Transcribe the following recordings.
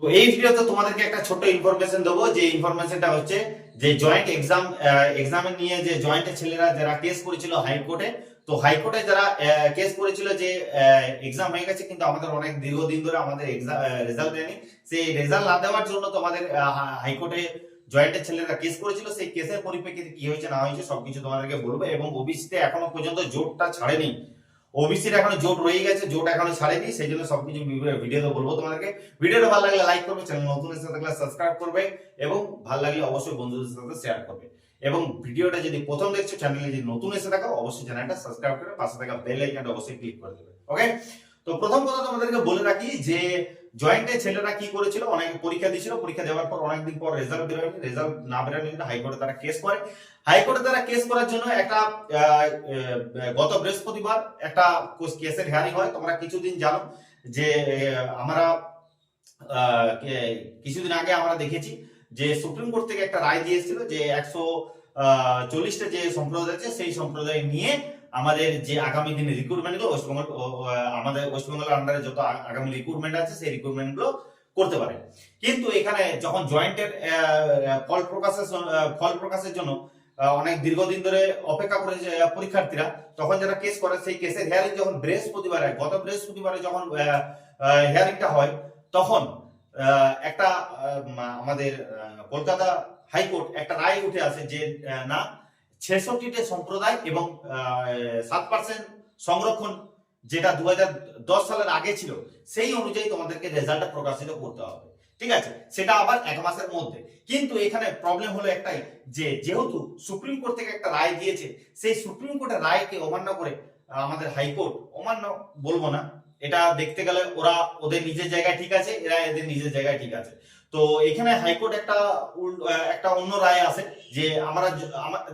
তো এই ভিডিওতে তোমাদেরকে একটা ছোট্ট ইনফরমেশন দেবো। যে ইনফরমেশনটা হচ্ছে যে জয়েন্ট এক্সাম এক্সামে নিয়ে যে জয়েন্টের ছেলেরা যারা কেস করেছিল হাইকোর্টে তো হাইকোর্টে যারা কেস করেছিল যে এক্সাম হয়ে গেছে, কিন্তু আমাদের অনেক দীর্ঘদিন ধরে আমাদের রেজাল্ট দেয়নি। সেই রেজাল্ট না দেওয়ার জন্য তোমাদের হাইকোর্টে জয়েন্টের ছেলেরা কেস করেছিল। সেই কেসের পরিপ্রেক্ষিতে কি হয়েছে, না হয়েছে, সবকিছু তোমাদেরকে বলব। এবং ওবিসিতে এখনও পর্যন্ত জোটটা ছাড়েনি। ওবিসির এখনও জোট রয়ে গেছে, জোট এখনও ছাড়েনি, সেই জন্য সবকিছু ভিডিওতে বলব তোমাদেরকে। ভিডিওটা ভালো লাগলে লাইক করবে চ্যানেল নতুন এসে থাকলে সাবস্ক্রাইব করবে, এবং ভালো লাগলে অবশ্যই বন্ধুদের সাথে শেয়ার করবে। এবং ভিডিওটা যদি প্রথম দেখছ চ্যানেলে যদি নতুন এসে থাকো, অবশ্যই চ্যানেলটা সাবস্ক্রাইব করে পাশে থাকা বেল আইকনটা অবশ্যই ক্লিক করে দেবে ওকে তো প্রথম কথা তোমাদেরকে বলে রাখি যে জয়েন্টে ছেলেরা কি করেছিল? অনেক পরীক্ষা দিয়েছিল। পরীক্ষা দেওয়ার পর অনেকদিন পর রেজাল্ট বেরোয়নি রেজাল্ট না বেরোয়নি হাইকোর্টে তারা কেস করে। হাইকোর্টে তারা কেস করার জন্য একটা গত বৃহস্পতিবার একটা কেসের হিয়ারিং হয়। তোমরা কিছুদিন জানো যে আমরা কিছুদিন আগে আমরা দেখেছি যে সুপ্রিম কোর্ট থেকে একটা রায় দিয়েছিল যে একশো চল্লিশটা যে সম্প্রদায় আছে, সেই সম্প্রদায় নিয়ে আমাদের যে আগামী দিনে রিক্রুটমেন্টগুলো ওয়েস্টবেঙ্গল আমাদের ওয়েস্টবেঙ্গলের আন্ডারে যত আগামী রিক্রুটমেন্ট আছে, সেই রিক্রুটমেন্টগুলো করতে পারে। কিন্তু এখানে যখন জয়েন্টের ফল প্রকাশের ফল প্রকাশের জন্য অনেক দীর্ঘদিন ধরে অপেক্ষা করে পরীক্ষার্থীরা, তখন যারা কেস করে, সেই কেসের হিয়ারিং যখন বৃহস্পতিবারে, গত বৃহস্পতিবারে যখন হিয়ারিংটা হয়, তখন একটা আমাদের কলকাতা হাইকোর্ট, একটা রায় উঠে আসে যে না, ছেষট্টিটা সম্প্রদায় এবং সাত পার্সেন্ট সংরক্ষণ যেটা দুহাজার দশ সালের আগে ছিল, সেই অনুযায়ী তোমাদেরকে রেজাল্টটা প্রকাশিত করতে হবে। ঠিক আছে? সেটা আবার এক মাসের মধ্যে। কিন্তু এখানে প্রবলেম হলো একটাই যে, যেহেতু সুপ্রিম কোর্ট থেকে একটা রায় দিয়েছে, সেই সুপ্রিম কোর্টের রায়কে অমান্য করে আমাদের হাইকোর্ট, অমান্য বলব না, এটা দেখতে গেলে ওরা ওদের নিজের জায়গায় ঠিক আছে, এরা এদের নিজের জায়গায় ঠিক আছে। তো এখানে হাইকোর্ট একটা একটা অন্য রায় আছে যে আমরা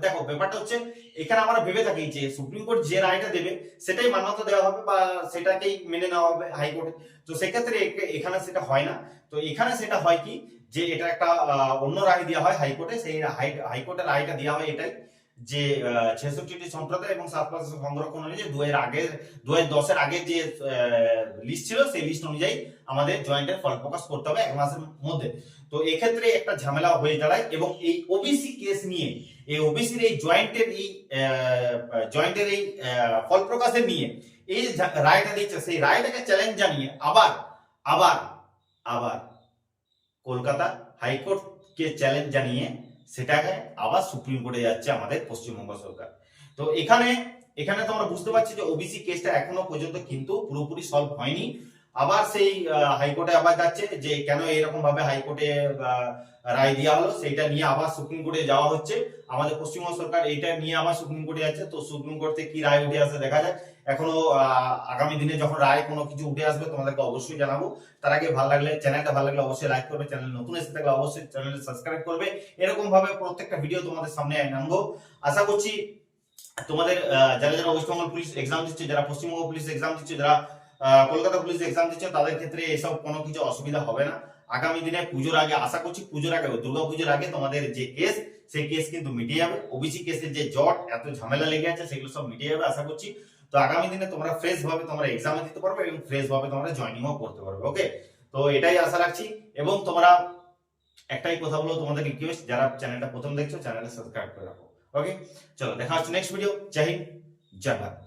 দেখো, ব্যাপারটা হচ্ছে এখানে আমরা ভেবে থাকি যে সুপ্রিম কোর্ট যে রায়টা দেবে সেটাই মান্যতা দেওয়া হবে বা সেটাকেই মেনে নেওয়া হবে হাইকোর্টে তো সেক্ষেত্রে এখানে সেটা হয় না। তো এখানে সেটা হয় কি? যে এটা একটা অন্য রায় দেওয়া হয় হাইকোর্টে সেই হাইকোর্টের রায়টা দেওয়া হয় এটাই। যে ছেষট্টিটি সম্প্রদায় এবং সাত পার্সেন্ট সংরক্ষণ অনুযায়ী দু এর আগের দু হাজার দশের আগের যে লিস্ট ছিল, সেই লিস্ট অনুযায়ী আমাদের জয়েন্টের ফল প্রকাশ করতে হবে এক মাসের মধ্যে। তো এক্ষেত্রে একটা ঝামেলা হয়ে দাঁড়ায় এবং এই ওবিসি কেস নিয়ে, এই ওবিসির এই জয়েন্টের এই জয়েন্টের এই ফল প্রকাশের নিয়ে, এই রায়টা দিচ্ছে, সেই রায়টাকে চ্যালেঞ্জ জানিয়ে আবার আবার আবার কলকাতা হাইকোর্টকে চ্যালেঞ্জ জানিয়ে সেটাকে আবার সুপ্রিম কোর্টে যাচ্ছে আমাদের পশ্চিমবঙ্গ সরকার। তো এখানে এখানে তো আমরা বুঝতে পারছি যে ওবিসি কেসটা এখনও পর্যন্ত কিন্তু পুরোপুরি সলভ হয়নি। আবার সেই হাইকোর্টে আবার যাচ্ছে যে কেন এরকম ভাবে হাইকোর্টে রায় দেওয়া হলো, সেইটা নিয়ে আবার সুপ্রিম কোর্টে যাওয়া হচ্ছে। আমাদের পশ্চিমবঙ্গ সরকার এইটা নিয়ে আবার সুপ্রিম কোর্টে যাচ্ছে। তো সুপ্রিম কোর্টে কি রায় উঠে আসে দেখা যাক। এখনও আগামী দিনে যখন রায় কোনো কিছু উঠে আসবে, তোমাদেরকে অবশ্যই জানাব। তার আগে ভালো লাগলে, চ্যানেলটা ভালো লাগলে অবশ্যই লাইক করবে। চ্যানেল নতুন এসে থাকলে অবশ্যই চ্যানেলটা সাবস্ক্রাইব করবে। এরকম ভাবে প্রত্যেকটা ভিডিও তোমাদের সামনে আনব। আশা করছি তোমাদের যারা যারা ওয়েস্টবেঙ্গল পুলিশ এক্সাম দিচ্ছে, যারা পশ্চিমবঙ্গ পুলিশ এক্সাম দিচ্ছে, যারা কলকাতা পুলিশ এক্সাম দিচ্ছে, তাদের ক্ষেত্রে এসব কোনো কিছু অসুবিধা হবে না। আগামী দিনে পুজোর আগে আশা করছি পুজোর আগে দুর্গা পুজোর আগে তোমাদের যে কেস সেই কেস কিন্তু মিটে যাবে। ওবিসি কেসের যে জট, এত ঝামেলা লেগে আছে, সেগুলো সব মিটে যাবে আশা করছি। তো আগামী দিনে তোমরা ফ্রেশ ভাবে তোমরা এক্সামে দিতে পারবে এবং ফ্রেশ ভাবে তোমরা জয়েনিংও করতে পারবে ওকে তো এটাই আশা রাখছি এবং তোমরা একটাই কথা বলো তোমাদের রিকোয়েস্ট যারা চ্যানেলটা প্রথম দেখছ চ্যানেলটা সাবস্ক্রাইব করে রাখো ওকে চলো, দেখা হচ্ছে নেক্সট ভিডিও জয় হিন্দ, জয় ভারত।